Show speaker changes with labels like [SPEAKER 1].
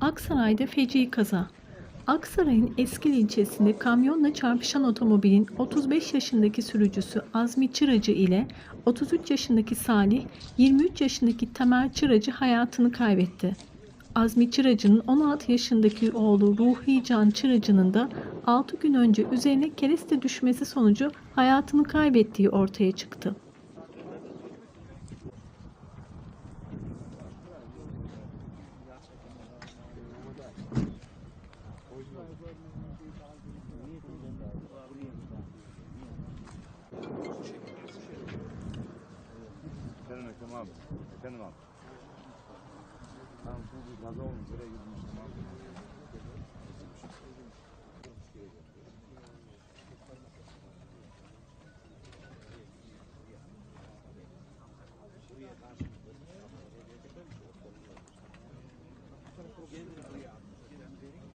[SPEAKER 1] Aksaray'da feci kaza. Aksaray'ın Eskil ilçesinde kamyonla çarpışan otomobilin 35 yaşındaki sürücüsü Azmi Çıracı ile 33 yaşındaki Salih, 23 yaşındaki Tamer Çıracı hayatını kaybetti. Azmi Çıracı'nın 16 yaşındaki oğlu Ruhi Can Çıracı'nın da 6 gün önce üzerine kereste düşmesi sonucu hayatını kaybettiği ortaya çıktı.
[SPEAKER 2] Efendim Ekrem abi. Efendim abi. Bu bir kaza olmuş. Oraya gitmiş tamam.